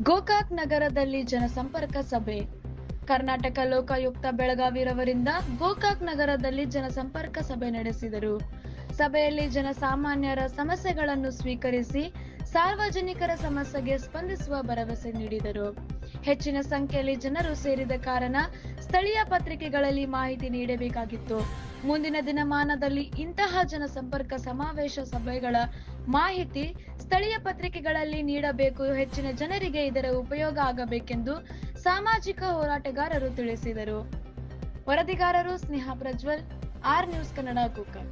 ಗೋಕಾಕ್ ನಗರದಲ್ಲಿ ಜನಸಂಪರ್ಕ ಸಭೆ. ಕರ್ನಾಟಕ ಲೋಕಾಯುಕ್ತ ಬೆಳಗಾವಿರವರಿಂದ ಗೋಕಾಕ್ ನಗರದಲ್ಲಿ ಜನಸಂಪರ್ಕ ಸಭೆ ನಡೆಸಿದರು. ಸಭೆಯಲ್ಲಿ ಜನಸಾಮಾನ್ಯರ ಸಮಸ್ಯೆಗಳನ್ನು ಸ್ವೀಕರಿಸಿ ಸಾರ್ವಜನಿಕರ ಸಮಸ್ಯೆಗೆ ಸ್ಪಂದಿಸುವ ಭರವಸೆ ನೀಡಿದರು. ಹೆಚ್ಚಿನ ಸಂಖ್ಯೆಯಲ್ಲಿ ಜನರು ಸೇರಿದ ಕಾರಣ ಸ್ಥಳೀಯ ಪತ್ರಿಕೆಗಳಲ್ಲಿ ಮಾಹಿತಿ ನೀಡಬೇಕಾಗಿತ್ತು. ಮುಂದಿನ ದಿನಮಾನದಲ್ಲಿ ಇಂತಹ ಜನಸಂಪರ್ಕ ಸಮಾವೇಶ ಸಭೆಗಳ ಮಾಹಿತಿ ಸ್ಥಳೀಯ ಪತ್ರಿಕೆಗಳಲ್ಲಿ ನೀಡಬೇಕು. ಹೆಚ್ಚಿನ ಜನರಿಗೆ ಇದರ ಉಪಯೋಗ ಆಗಬೇಕೆಂದು ಸಾಮಾಜಿಕ ಹೋರಾಟಗಾರರು ತಿಳಿಸಿದರು. ವರದಿಗಾರರು ಸ್ನೇಹ ಪ್ರಜ್ವಲ್, ಆರ್ ನ್ಯೂಸ್ ಕನ್ನಡ ಅಲ್ಲಿ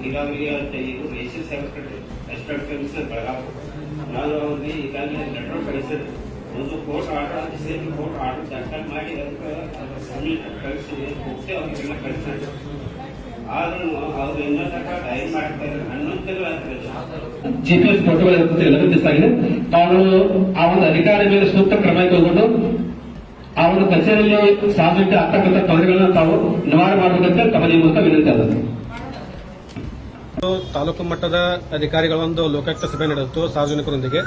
ನೀರಾವರಿ ಅಂತ ಇದು ರೇಷನ್ ಸೆಕ್ರೆಟರಿ ಎಸ್ಪೆಕ್ಟನ್ಸ್ ಬೆಳಗಾವಿ ನಾನು ಅವ್ರಿಗೆ ಈಗಾಗಲೇ ಲೆಟರ್ ಕಳಿಸಿದೆ ಒಂದು ಕೋರ್ಟ್ ಆರ್ಡರ್ ಅಂತ ಸೇರಿ ಕೋರ್ಟ್ ಆರ್ಡರ್ ದಾಖಲೆ ಮಾಡಿ ಅದಕ್ಕೆ ಸಬ್ಮಿಟ್ ಕಳಿಸಿ ಹೋಗ್ತೇ ಅವ್ರಿಗೆಲ್ಲ ಕಳಿಸಿದೆ ಆದ್ರೂ ಅವ್ರು ಇನ್ನೂ ತನಕ ಡೈರಿ ಮಾಡ್ತಾರೆ ಹನ್ನೊಂದು ತಿಂಗಳು ಆಗ್ತದೆ. ಜಿಪಿಎಸ್ ಫೋಟೋಗಳು ಇರ್ತದೆ ಎಲ್ಲರೂ ಮಿಸ್ ಆಗಿದೆ ತಾವು ಆ ಒಂದು ಅಧಿಕಾರಿ ಮೇಲೆ ಸೂಕ್ತ ಕ್ರಮ ಕೈಗೊಂಡು ಆ ಒಂದು ಕಚೇರಿಯಲ್ಲಿ ಸಾರ್ವಜನಿಕ ಆಗ್ತಕ್ಕಂಥ ತೊಂದರೆಗಳನ್ನ ತಾವು ನಿವಾರಣೆ ಮಾಡಬೇಕಂತ ತಮ್ಮ ಮೂಲಕ ವಿನಂತಿ ಆಗುತ್ತೆ ತಾಲೂಕು ಮಟ್ಟದ ಅಧಿಕಾರಿಗಳೊಂದು ಲೋಕಾಯುಕ್ತ ಸಭೆ ನಡೆಯಿತು ಸಾರ್ವಜನಿಕರೊಂದಿಗೆ.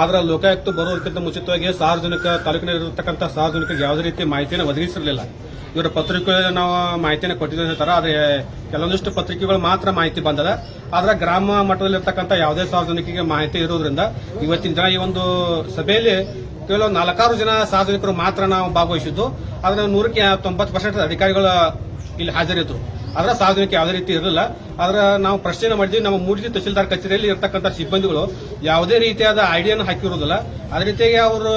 ಆದ್ರೆ ಲೋಕಾಯುಕ್ತ ಬರೋದಕ್ಕಿಂತ ಮುಂಚಿತವಾಗಿ ಸಾರ್ವಜನಿಕ ತಾಲೂಕಿನಲ್ಲಿರತಕ್ಕಂಥ ಸಾರ್ವಜನಿಕರಿಗೆ ಯಾವುದೇ ರೀತಿ ಮಾಹಿತಿಯನ್ನು ಒದಗಿಸಿರಲಿಲ್ಲ. ಇವರ ಪತ್ರಿಕೆಗಳು ನಾವು ಮಾಹಿತಿಯನ್ನು ಕೊಟ್ಟಿದ್ದೀವಿ ಅಂತಾರೆ ಆದರೆ ಕೆಲವೊಂದಿಷ್ಟು ಪತ್ರಿಕೆಗಳು ಮಾತ್ರ ಮಾಹಿತಿ ಬಂದದ. ಆದರೆ ಗ್ರಾಮ ಮಟ್ಟದಲ್ಲಿರ್ತಕ್ಕಂಥ ಯಾವುದೇ ಸಾರ್ವಜನಿಕರಿಗೆ ಮಾಹಿತಿ ಇರೋದ್ರಿಂದ ಇವತ್ತಿನ ದಿನ ಈ ಒಂದು ಸಭೆಯಲ್ಲಿ ಕೇವಲ ನಾಲ್ಕಾರು ಜನ ಸಾರ್ವಜನಿಕರು ಮಾತ್ರ ನಾವು ಭಾಗವಹಿಸಿದ್ದು. ಆದರೆ ನೂರಕ್ಕೆ ತೊಂಬತ್ತು ಪರ್ಸೆಂಟ್ ಅಧಿಕಾರಿಗಳು ಇಲ್ಲಿ ಹಾಜರಿದ್ರು. ಅದರ ಸಾರ್ವಜನಿಕ ಯಾವುದೇ ರೀತಿ ಇರಲಿಲ್ಲ. ಆದ್ರೆ ನಾವು ಪ್ರಶ್ನೆ ಮಾಡಿದ್ವಿ. ನಮ್ಮ ಮೂಡಿಗೆ ತಹಸೀಲ್ದಾರ್ ಕಚೇರಿಯಲ್ಲಿ ಇರತಕ್ಕಂಥ ಸಿಬ್ಬಂದಿಗಳು ಯಾವುದೇ ರೀತಿಯಾದ ಐಡಿಯನ್ನು ಹಾಕಿರುವುದಿಲ್ಲ. ಅದೇ ರೀತಿಯಾಗಿ ಅವರು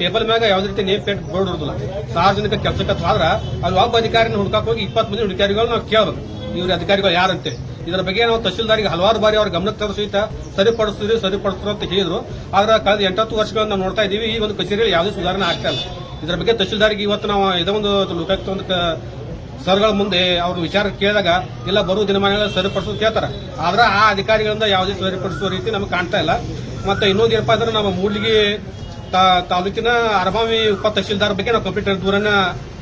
ಟೇಬಲ್ ಮ್ಯಾಗ ಯಾವುದೇ ರೀತಿ ನೇಮ್ ಪ್ಲೇಟ್ ಬೋರ್ಡ್ ಇರುವುದಿಲ್ಲ ಸಾರ್ವಜನಿಕ ಕೆಲಸಕ್ಕೆ ಆದ್ರೆ ಅಲ್ಲಿ ಒಬ್ಬ ಅಧಿಕಾರಿನ ಹುಡುಕಕ್ಕೆ ಹೋಗಿ ಇಪ್ಪತ್ತು ಮಂದಿ ಅಧಿಕಾರಿಗಳು ನಾವು ಕೇಳಬೇಕು. ಇವ್ರ ಅಧಿಕಾರಿಗಳು ಯಾರಂತೆ? ಇದರ ಬಗ್ಗೆ ನಾವು ತಹಶೀಲ್ದಾರಿಗೆ ಹಲವಾರು ಬಾರಿ ಅವ್ರ ಗಮನಕ್ಕೆ ತರೋ ಸಹಿತ ಸರಿಪಡಿಸ್ತಾರೆ ಅಂತ ಹೇಳಿದ್ರು. ಆದ್ರೆ ಕಳೆದ ಎಂಟತ್ತು ವರ್ಷಗಳನ್ನು ನಾವು ನೋಡ್ತಾ ಇದೀವಿ ಈ ಒಂದು ಕಚೇರಿಯಲ್ಲಿ ಯಾವುದೇ ಸುಧಾರಣೆ ಆಗ್ತಾ ಇಲ್ಲ. ಇದರ ಬಗ್ಗೆ ತಹಸೀಲ್ದಾರಿಗೆ ಇವತ್ತು ನಾವು ಇದೊಂದು ಲೋಕಾಯುಕ್ತ ಒಂದು ಸರ್ಗಳ ಮುಂದೆ ಅವ್ರ ವಿಚಾರ ಕೇಳಿದಾಗ, ಇಲ್ಲ, ಬರುವ ದಿನಮಾನಗಳನ್ನ ಸರಿಪಡಿಸೋದು ಕೇಳ್ತಾರೆ. ಆದ್ರೆ ಆ ಅಧಿಕಾರಿಗಳಿಂದ ಯಾವುದೇ ಸರಿಪಡಿಸುವ ರೀತಿ ನಮಗೆ ಕಾಣ್ತಾ ಇಲ್ಲ. ಮತ್ತೆ ಇನ್ನೊಂದು ಏನಪ್ಪ ಅಂದ್ರೆ ನಮ್ಮ ಮೂಲಿಗೆ ತಾ- ತಾಲೂಕಿನ ಅರಭಾವಿ ಉಪ ತಹಶೀಲ್ದಾರ್ ಬಗ್ಗೆ ನಾವು ಕಂಪ್ಯೂಟರ್ ದೂರನ್ನ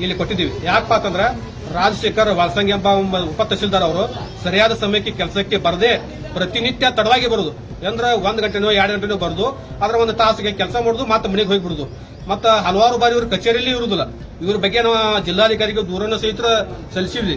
ಇಲ್ಲಿ ಕೊಟ್ಟಿದ್ದೀವಿ. ಯಾಕಪ್ಪ ಅಂತಂದ್ರೆ ರಾಜಶೇಖರ್ ವಾಲ್ಸಂಗ್ ಎಂಬ ಉಪ ತಹಶೀಲ್ದಾರ್ ಅವರು ಸರಿಯಾದ ಸಮಯಕ್ಕೆ ಕೆಲಸಕ್ಕೆ ಬರದೆ ಪ್ರತಿನಿತ್ಯ ತಡವಾಗಿ ಬರುದು. ಅಂದ್ರೆ ಒಂದ್ ಗಂಟೆನೋ ಎರಡು ಗಂಟೆನೋ ಬರುದು. ಅದ್ರ ಒಂದು ತಾಸಿಗೆ ಕೆಲಸ ಮಾಡುದು, ಮತ್ತೆ ಮನೆಗೆ ಹೋಗಿ ಬಿಡುದು ಮತ್ತ ಹಲವಾರು ಬಾರಿ ಇವರು ಕಚೇರಿಯಲ್ಲಿ ಇರುವುದಿಲ್ಲ ಇವ್ರ ಬಗ್ಗೆ ನಾವು ಜಿಲ್ಲಾಧಿಕಾರಿಗೆ ದೂರನ್ನು ಸಹಿತ ಸಲ್ಲಿಸಿದ್ವಿ.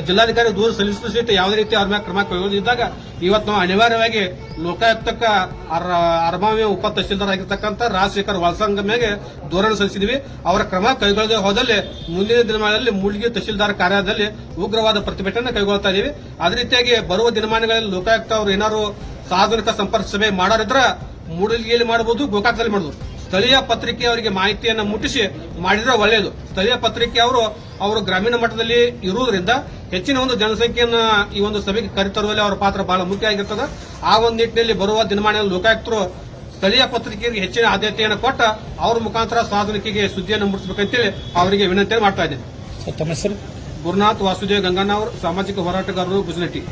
ಜಿಲ್ಲಾಧಿಕಾರಿ ದೂರ ಸಲ್ಲಿಸಿದ ಸಹಿತ ಯಾವುದೇ ರೀತಿ ಅವ್ರ ಮ್ಯಾಲೆ ಕ್ರಮ ಕೈಗೊಂಡಿದ್ದಾಗ ಇವತ್ತು ನಾವು ಅನಿವಾರ್ಯವಾಗಿ ಲೋಕಾಯುಕ್ತಕ್ಕ ಅರ- ಅರಮಾವಿ ಉಪ ತಹಶೀಲ್ದಾರ್ ಆಗಿರ್ತಕ್ಕಂಥ ರಾಜಶೇಖರ್ ವಾಲ್ಸಂಗ ಮ್ಯಾಗೆ ದೂರನ್ನು ಸಲ್ಲಿಸಿದ್ವಿ. ಅವರ ಕ್ರಮ ಕೈಗೊಳ್ಳದೆ ಹೋದಲ್ಲಿ ಮುಂದಿನ ದಿನಮಾನದಲ್ಲಿ ಮೂಲಿಗೆ ತಹಶೀಲ್ದಾರ್ ಕಾರ್ಯಾಲಯದಲ್ಲಿ ಉಗ್ರವಾದ ಪ್ರತಿಭಟನೆ ಕೈಗೊಳ್ತಾ ಇದೀವಿ. ಅದೇ ರೀತಿಯಾಗಿ ಬರುವ ದಿನಮಾನಗಳಲ್ಲಿ ಲೋಕಾಯುಕ್ತ ಅವರು ಏನಾದ್ರು ಸಾರ್ವಜನಿಕ ಸಂಪರ್ಕ ಸಭೆ ಮಾಡೋರಿದ್ರೆ ಮೂಡಲ್ಗಿಯಲ್ಲಿ ಮಾಡಬಹುದು ಗೋಕಾಕದಲ್ಲಿ ಮಾಡಬಹುದು ಸ್ಥಳೀಯ ಪತ್ರಿಕೆ ಅವರಿಗೆ ಮಾಹಿತಿಯನ್ನು ಮುಟ್ಟಿಸಿ ಮಾಡಿದ್ರೆ ಒಳ್ಳೆಯದು ಸ್ಥಳೀಯ ಪತ್ರಿಕೆ ಅವರು ಅವರು ಗ್ರಾಮೀಣ ಮಟ್ಟದಲ್ಲಿ ಇರುವುದರಿಂದ ಹೆಚ್ಚಿನ ಒಂದು ಜನಸಂಖ್ಯೆಯನ್ನ ಈ ಒಂದು ಸಭೆಗೆ ಕರೆತರುವಲ್ಲಿ ಅವರ ಪಾತ್ರ ಬಹಳ ಮುಖ್ಯ ಆಗಿರ್ತದೆ. ಆ ಒಂದು ನಿಟ್ಟಿನಲ್ಲಿ ಬರುವ ದಿನಮಾನದಲ್ಲಿ ಲೋಕಾಯುಕ್ತರು ಸ್ಥಳೀಯ ಪತ್ರಿಕೆಗೆ ಹೆಚ್ಚಿನ ಆದ್ಯತೆಯನ್ನು ಕೊಟ್ಟ ಅವ್ರ ಮುಖಾಂತರ ಸಾರ್ವಜನಿಕರಿಗೆ ಸುದ್ದಿಯನ್ನು ಮುಟ್ಟಿಸಬೇಕಂತೇಳಿ ಅವರಿಗೆ ವಿನಂತಿಯನ್ನು ಮಾಡ್ತಾ ಇದ್ದೇನೆ. ಗುರುನಾಥ್ ವಾಸುದೇವ್ ಗಂಗಣ್ಣ ಅವರು ಸಾಮಾಜಿಕ ಹೋರಾಟಗಾರರು ಗುಜನಟ್ಟಿ